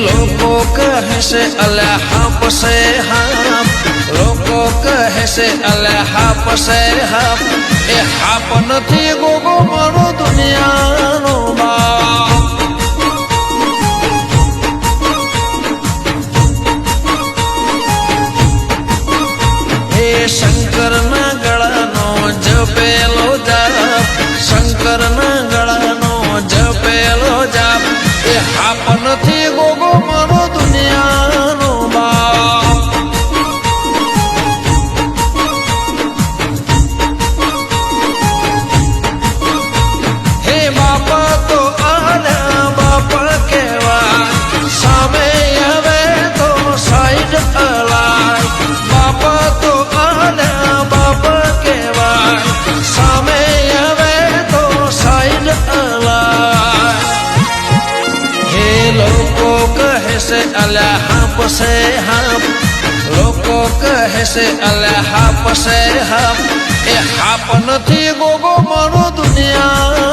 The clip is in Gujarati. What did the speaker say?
લોકો કહે છે અલ્યા હાપ છે હાપ લોકો કહે છે અલ્યા હાપ છે હાપ એ હાપ નથી ગોગો મારો દુનિયાનો બાપ હે શંકરના ગળાનો જપેલો જાપ શંકરના ગળાનો જપેલો જાપ એ હાપ નથી ગોગો કહે છે અલ્યા હાપ છે હાપ લોકો કહે છે અલ્યા હાપ છે હાપ એ હાપ નથી ગોગો મારો દુનિયા